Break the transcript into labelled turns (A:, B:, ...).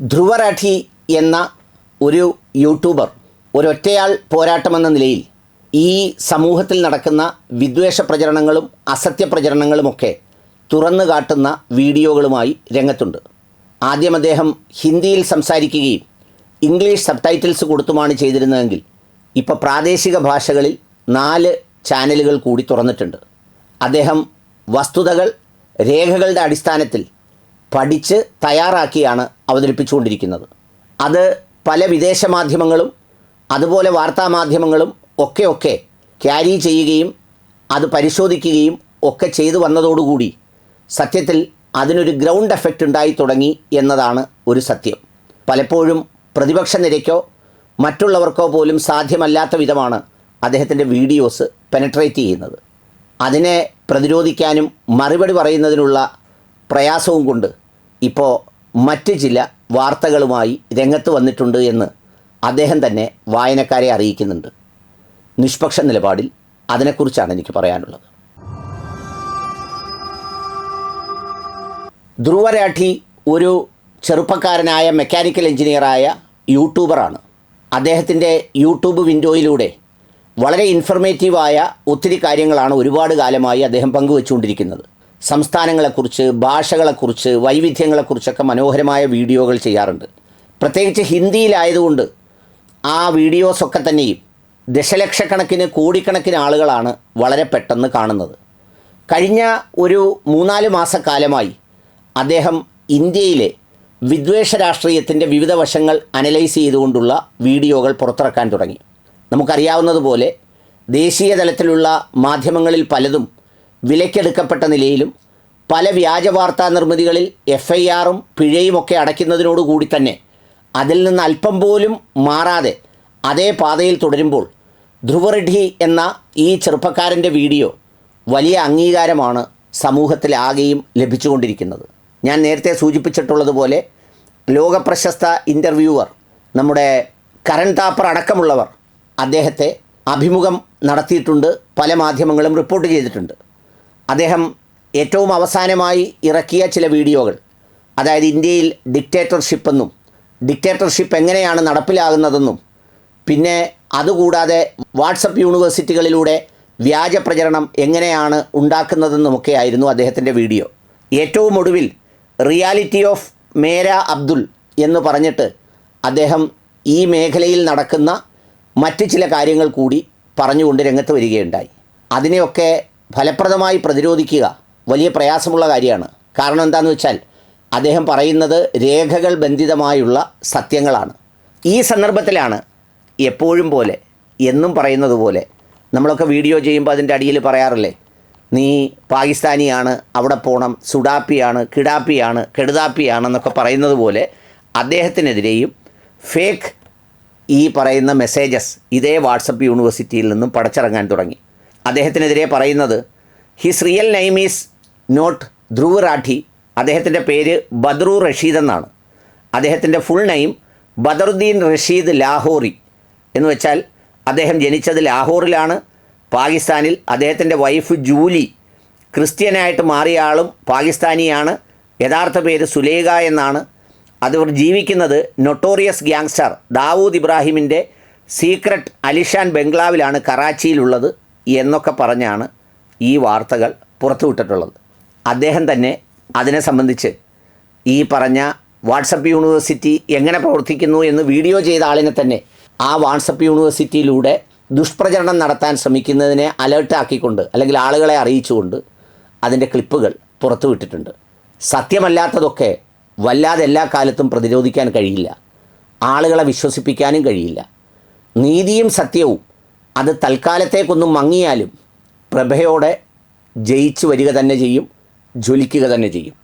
A: ധ്രുവരാഠി എന്ന ഒരു യൂട്യൂബർ ഒരൊറ്റയാൾ പോരാട്ടമെന്ന നിലയിൽ ഈ സമൂഹത്തിൽ നടക്കുന്ന വിദ്വേഷ പ്രചരണങ്ങളും അസത്യ പ്രചരണങ്ങളുമൊക്കെ തുറന്നു കാട്ടുന്ന വീഡിയോകളുമായി രംഗത്തുണ്ട്. ആദ്യം അദ്ദേഹം ഹിന്ദിയിൽ സംസാരിക്കുകയും ഇംഗ്ലീഷ് സബ് ടൈറ്റിൽസ് കൊടുത്തുമാണ് ചെയ്തിരുന്നതെങ്കിൽ ഇപ്പോൾ പ്രാദേശിക ഭാഷകളിൽ നാല് ചാനലുകൾ കൂടി തുറന്നിട്ടുണ്ട്. അദ്ദേഹം വസ്തുതകൾ രേഖകളുടെ അടിസ്ഥാനത്തിൽ പഠിച്ച് തയ്യാറാക്കിയാണ് അവതരിപ്പിച്ചുകൊണ്ടിരിക്കുന്നത്. അത് പല വിദേശ മാധ്യമങ്ങളും അതുപോലെ വാർത്താ മാധ്യമങ്ങളും ഒക്കെ ഒക്കെ ക്യാരി ചെയ്യുകയും അത് പരിശോധിക്കുകയും ഒക്കെ ചെയ്തു വന്നതോടുകൂടി സത്യത്തിൽ അതിനൊരു ഗ്രൗണ്ട് എഫക്റ്റ് ഉണ്ടായി തുടങ്ങി എന്നതാണ് ഒരു സത്യം. പലപ്പോഴും പ്രതിപക്ഷ നിരയ്ക്കോ മറ്റുള്ളവർക്കോ പോലും സാധ്യമല്ലാത്ത വിധമാണ് അദ്ദേഹത്തിന്റെ വീഡിയോസ് പെനട്രേറ്റ് ചെയ്യുന്നത്. അതിനെ പ്രതിരോധിക്കാനും മറുപടി പറയുന്നതിനുള്ള പ്രയാസവും കൊണ്ട് ഇപ്പോൾ മറ്റ് ചില വാർത്തകളുമായി രംഗത്ത് വന്നിട്ടുണ്ട് എന്ന് അദ്ദേഹം തന്നെ വായനക്കാരെ അറിയിക്കുന്നുണ്ട്. നിഷ്പക്ഷ നിലപാടിൽ അതിനെക്കുറിച്ചാണ് എനിക്ക് പറയാനുള്ളത്. ധ്രുവരാഠി ഒരു ചെറുപ്പക്കാരനായ മെക്കാനിക്കൽ എഞ്ചിനീയറായ യൂട്യൂബറാണ് അദ്ദേഹത്തിന്റെ യൂട്യൂബ് വിൻഡോയിലൂടെ വളരെ ഇൻഫർമേറ്റീവായ ഒത്തിരി കാര്യങ്ങളാണ് ഒരുപാട് കാലമായി അദ്ദേഹം പങ്കുവച്ചുകൊണ്ടിരിക്കുന്നത്. സംസ്ഥാനങ്ങളെക്കുറിച്ച് ഭാഷകളെക്കുറിച്ച് വൈവിധ്യങ്ങളെക്കുറിച്ചൊക്കെ മനോഹരമായ വീഡിയോകൾ ചെയ്യാറുണ്ട്. പ്രത്യേകിച്ച് ഹിന്ദിയിലായതുകൊണ്ട് ആ വീഡിയോസൊക്കെ തന്നെയും ദശലക്ഷക്കണക്കിന് കോടിക്കണക്കിന് ആളുകളാണ് വളരെ പെട്ടെന്ന് കാണുന്നത്. കഴിഞ്ഞ ഒരു മൂന്നാൽ മാസക്കാലമായി അദ്ദേഹം ഇന്ത്യയിലെ വിദ്വേഷ രാഷ്ട്രീയത്തിന്റെ വിവിധ വശങ്ങൾ അനലൈസ് ചെയ്തുകൊണ്ടുള്ള വീഡിയോകൾ പുറത്തിറക്കാൻ തുടങ്ങി. നമുക്കറിയാവുന്നതുപോലെ ദേശീയ തലത്തിലുള്ള മാധ്യമങ്ങളിൽ പലതും വിലക്കെടുക്കപ്പെട്ട നിലയിലും പല വ്യാജ വാർത്താ നിർമ്മിതികളിൽ എഫ് ഐ ആറും പിഴയുമൊക്കെ അടയ്ക്കുന്നതിനോടുകൂടി തന്നെ അതിൽ നിന്ന് അല്പം പോലും മാറാതെ അതേ പാതയിൽ തുടരുമ്പോൾ ധ്രുവറെഡ്ഡി എന്ന ഈ ചെറുപ്പക്കാരന്റെ വീഡിയോ വലിയ അംഗീകാരമാണ് സമൂഹത്തിലാകെയും ലഭിച്ചുകൊണ്ടിരിക്കുന്നത്. ഞാൻ നേരത്തെ സൂചിപ്പിച്ചിട്ടുള്ളതുപോലെ ലോകപ്രശസ്ത ഇന്റർവ്യൂവർ നമ്മുടെ കരൺ താപ്പർ അടക്കമുള്ളവർ അദ്ദേഹത്തെ അഭിമുഖം നടത്തിയിട്ടുണ്ട് പല മാധ്യമങ്ങളും റിപ്പോർട്ട് ചെയ്തിട്ടുണ്ട്. അദ്ദേഹം ഏറ്റവും അവസാനമായി ഇറക്കിയ ചില വീഡിയോകൾ. അതായത് ഇന്ത്യയിൽ ഡിക്റ്റേറ്റർഷിപ്പ് എന്നും ഡിക്റ്റേറ്റർഷിപ്പ് എങ്ങനെയാണ് നടപ്പിലാകുന്നതെന്നും പിന്നെ അതുകൂടാതെ വാട്സപ്പ് യൂണിവേഴ്സിറ്റികളിലൂടെ വ്യാജ പ്രചരണം എങ്ങനെയാണ് ഉണ്ടാക്കുന്നതെന്നുമൊക്കെ ആയിരുന്നു അദ്ദേഹത്തിന്റെ വീഡിയോ. ഏറ്റവും ഒടുവിൽ റിയാലിറ്റി ഓഫ് മേര അബ്ദുൽ എന്ന് പറഞ്ഞിട്ട് അദ്ദേഹം ഈ മേഖലയിൽ നടക്കുന്ന മറ്റ് ചില കാര്യങ്ങൾ കൂടി പറഞ്ഞുകൊണ്ട് രംഗത്ത് വരികയുണ്ടായി. അതിനെയൊക്കെ ഫലപ്രദമായി പ്രതിരോധിക്കുക വലിയ പ്രയാസമുള്ള കാര്യമാണ്. കാരണം എന്താണെന്ന് വെച്ചാൽ അദ്ദേഹം പറയുന്നത് രേഖകൾ ബന്ധിതമായുള്ള സത്യങ്ങളാണ്. ഈ സന്ദർഭത്തിലാണ് എപ്പോഴും പോലെ എന്നും പറയുന്നത് പോലെ നമ്മളൊക്കെ വീഡിയോ ചെയ്യുമ്പോൾ അതിന്റെ അടിയിൽ പറയാറില്ലേ നീ പാകിസ്ഥാനിയാണ് അവിടെ പോകണം സുഡാപ്പിയാണ് കിടാപ്പിയാണ് കെടുതാപ്പിയാണെന്നൊക്കെ പറയുന്നത് പോലെ അദ്ദേഹത്തിനെതിരെയും ഫേക്ക് ഈ പറയുന്ന മെസ്സേജസ് ഇതേ വാട്സപ്പ് യൂണിവേഴ്സിറ്റിയിൽ നിന്നും പടച്ചിറങ്ങാൻ തുടങ്ങി. അദ്ദേഹത്തിനെതിരെ പറയുന്നത് his real name is not Dhruv Rathee അദ്ദേഹത്തിന്റെ പേര് ബദ്രു റഷീദ് എന്നാണ്. അദ്ദേഹത്തിന്റെ ഫുൾ നെയിം ബദറുദ്ദീൻ റഷീദ് ലാഹോറി. എന്ന് വെച്ചാൽ അദ്ദേഹം ജനിച്ചത് ലാഹോറിലാണ്. പാകിസ്ഥാനിൽ അദ്ദേഹത്തിന്റെ വൈഫ് ജൂലി ക്രിസ്ത്യനായിട്ട് മാറിയ ആളും പാകിസ്ഥാനിയാണ്. യഥാർത്ഥ പേര് സുലേഖ എന്നാണ്. അതിവർ ജീവിക്കുന്നത് നൊട്ടോറിയസ് ഗ്യാങ്സ്റ്റർ ദാവൂദ് ഇബ്രാഹിമിന്റെ സീക്രട്ട് അലിഷാൻ ബംഗ്ലാവിലാണ് കറാച്ചിയിലുള്ളത്. എന്നൊക്കെ പറഞ്ഞാണ് ഈ വാർത്തകൾ പുറത്തുവിട്ടിട്ടുള്ളത്. അദ്ദേഹം തന്നെ അതിനെ സംബന്ധിച്ച് ഈ പറഞ്ഞ വാട്സപ്പ് യൂണിവേഴ്സിറ്റി എങ്ങനെ പ്രവർത്തിക്കുന്നു എന്ന് വീഡിയോ ചെയ്ത ആളിനെ തന്നെ ആ വാട്സപ്പ് യൂണിവേഴ്സിറ്റിയിലൂടെ ദുഷ്പ്രചരണം നടത്താൻ ശ്രമിക്കുന്നതിനെ അലേർട്ടാക്കിക്കൊണ്ട് അല്ലെങ്കിൽ ആളുകളെ അറിയിച്ചുകൊണ്ട് അതിന്റെ ക്ലിപ്പുകൾ പുറത്തുവിട്ടിട്ടുണ്ട്. സത്യമല്ലാത്തതൊക്കെ വല്ലാതെ എല്ലാ കാലത്തും പ്രതിരോധിക്കാൻ കഴിയില്ല. ആളുകളെ വിശ്വസിപ്പിക്കാനും കഴിയില്ല. നീതിയും സത്യവും അത് തൽക്കാലത്തേക്കൊന്നും മങ്ങിയാലും പ്രഭയോടെ ജയിച്ചു വരിക തന്നെ ചെയ്യും ജ്വലിക്കുക തന്നെ ചെയ്യും.